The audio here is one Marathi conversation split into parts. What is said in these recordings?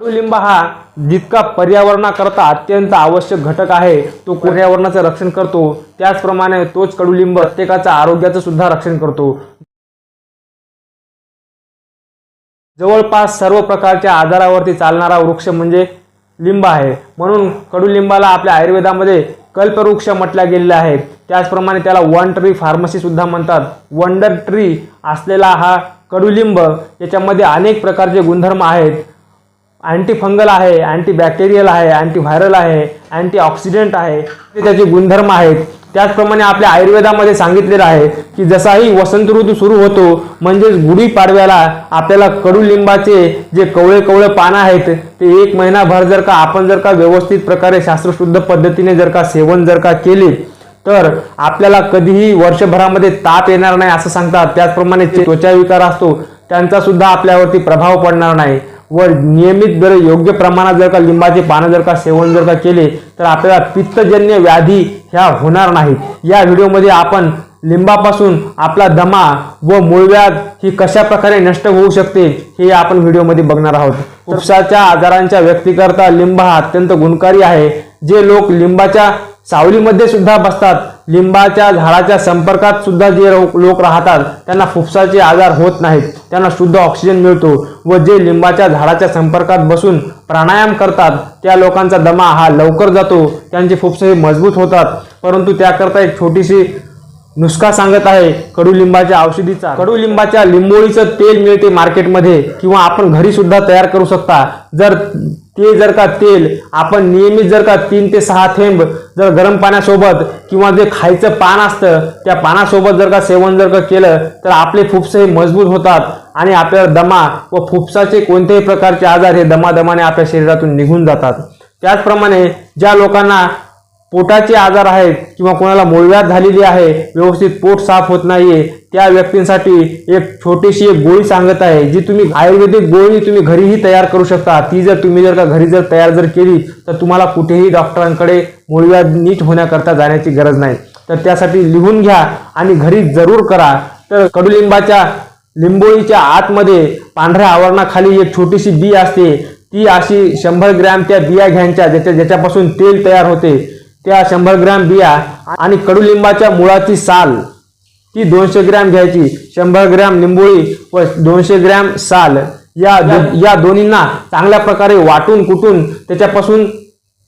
कडुलिंब हा जितका पर्यावरणाकरता अत्यंत आवश्यक घटक आहे तो पर्यावरणाचं रक्षण करतो. त्याचप्रमाणे तोच कडुलिंब प्रत्येकाच्या आरोग्याचं सुद्धा रक्षण करतो. जवळपास सर्व प्रकारच्या आजारावरती चालणारा वृक्ष म्हणजे लिंब आहे. म्हणून कडुलिंबाला आपल्या आयुर्वेदामध्ये कल्पवृक्ष म्हटल्या गेलेला आहे. त्याचप्रमाणे त्याला वन ट्री फार्मसी सुद्धा म्हणतात. वंडर ट्री असलेला हा कडुलिंब याच्यामध्ये अनेक प्रकारचे गुणधर्म आहेत. अँटी फंगल आहे अँटी बॅक्टेरियल आहे अँटी व्हायरल आहे अँटीऑक्सिडेंट आहे ते त्याचे गुणधर्म आहेत. त्याचप्रमाणे आपल्या आयुर्वेदामध्ये सांगितलेलं आहे की जसाही वसंत ऋतू सुरू होतो म्हणजेच गुढीपाडव्याला आपल्याला कडुलिंबाचे जे कवळे कवळे पानं आहेत ते एक महिनाभर जर का आपण जर का व्यवस्थित प्रकारे शास्त्रशुद्ध पद्धतीने जर का सेवन जर का केले तर आपल्याला कधीही वर्षभरामध्ये ताप येणार नाही असं सांगतात. त्याचप्रमाणे त्वचा विकार असतो त्यांचा सुद्धा आपल्यावरती प्रभाव पडणार नाही. व नियमित जर योग्य प्रमाणात जर का लिंबाचे पानं जर का सेवन जर का केले तर आपल्याला पित्तजन्य व्याधी ह्या होणार नाहीत. या व्हिडिओमध्ये आपण लिंबापासून आपला दमा व मूळव्याध ही कशा प्रकारे नष्ट होऊ शकते हे आपण व्हिडिओमध्ये बघणार आहोत. उपसाच्या आजारांच्या व्यक्तीकरता लिंब हा अत्यंत गुणकारी आहे. जे लोक लिंबाच्या सावलीमध्ये सुद्धा बसतात. लिंबाच्या झाडाच्या संपर्कात सुद्धा जे लोक राहतात त्यांना फुफ्साचे आजार होत नाहीत. त्यांना शुद्ध ऑक्सिजन मिळतो व जे लिंबाच्या झाडाच्या संपर्कात बसून प्राणायाम करतात त्या लोकांचा दमा हा लवकर जातो. त्यांचे फुफ्से मजबूत होतात. परंतु त्याकरता एक छोटीशी नुसका सांगत आहे कडुलिंबाच्या औषधीचा. कडुलिंबाच्या लिंबोळीचं तेल मिळते मार्केटमध्ये किंवा आपण घरी सुद्धा तयार करू शकता. जर ते जर का तेल आपण नियमित जर का तीन ते सहा थेंब जर गरम पाण्यासोबत किंवा जे खायचं पान असतं त्या पानासोबत जर का सेवन जर का केलं तर आपले फुफ्से हे मजबूत होतात आणि आपल्याला दमा व फुफ्साचे कोणत्याही प्रकारचे आजार हे दमादमाने आपल्या शरीरातून निघून जातात. त्याचप्रमाणे ज्या लोकांना पोटाचे आजार आहेत किंवा कोणाला मूळव्याध झालेली आहे व्यवस्थित पोट साफ होत नाहीये त्या व्यक्तींसाठी एक छोटीशी एक गोळी सांगत आहे जी तुम्ही आयुर्वेदिक गोळी तुम्ही घरीही तयार करू शकता. ती जर तुम्ही जर का घरी जर तयार जर केली तर तुम्हाला कुठेही डॉक्टरांकडे मूळव्याध नीट होण्याकरता जाण्याची गरज नाही. तर त्यासाठी लिहून घ्या आणि घरी जरूर करा. तर कडुलिंबाच्या लिंबोळीच्या आतमध्ये पांढऱ्या आवरणाखाली एक छोटीशी बी असते. ती अशी शंभर ग्रॅम त्या बिया घ्यायच्या ज्याच्या ज्याच्यापासून तेल तयार होते. त्या शंभर ग्रॅम बिया आणि कडुलिंबाच्या मुळाची साल. ती दोनशे ग्रॅम घ्यायची. शंभर ग्रॅम लिंबोळी व दोनशे ग्रॅम साल. या दो- या दोन्हींना चांगल्या प्रकारे वाटून कुटून त्याच्यापासून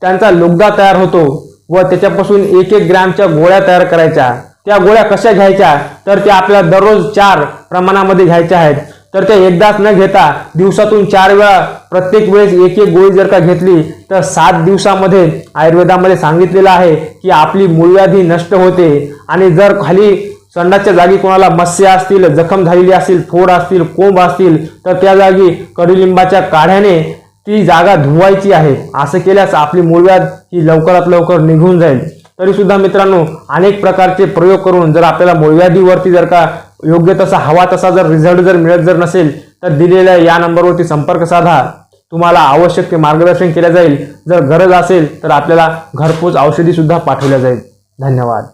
त्यांचा लुगदा तयार होतो व त्याच्यापासून एक एक ग्रॅमच्या गोळ्या तयार करायच्या. त्या गोळ्या कशा घ्यायच्या? तर त्या आपल्याला दररोज चार प्रमाणामध्ये घ्यायच्या आहेत. तर त्या एकदाच न घेता दिवसातून चार वेळा प्रत्येक वेळेस एक एक गोळी जर का घेतली तर सात दिवसामध्ये आयुर्वेदामध्ये सांगितलेलं आहे की आपली मूळव्याधी नष्ट होते. आणि जर खाली संडासच्या जागी कोणाला मत्स्य असतील जखम झालेली असतील फोड असतील कोंब असतील तर त्या जागी कडुलिंबाच्या काढ्याने ती जागा धुवायची आहे. असं केल्यास आपली मूळव्याध ही लवकरात लवकर निघून जाईल. तरी सुद्धा मित्रांनो अनेक प्रकारचे प्रयोग करून जर आपल्याला मूळव्याधीवरती जर का योग्य तसा हवा तसा जर रिझल्ट जर मिळत जर नसेल तर दिलेल्या या नंबरवरती संपर्क साधा. तुम्हाला आवश्यक ते मार्गदर्शन केलं जाईल. जर गरज असेल तर आपल्याला घरपोच औषधीसुद्धा पाठवल्या जाईल. धन्यवाद.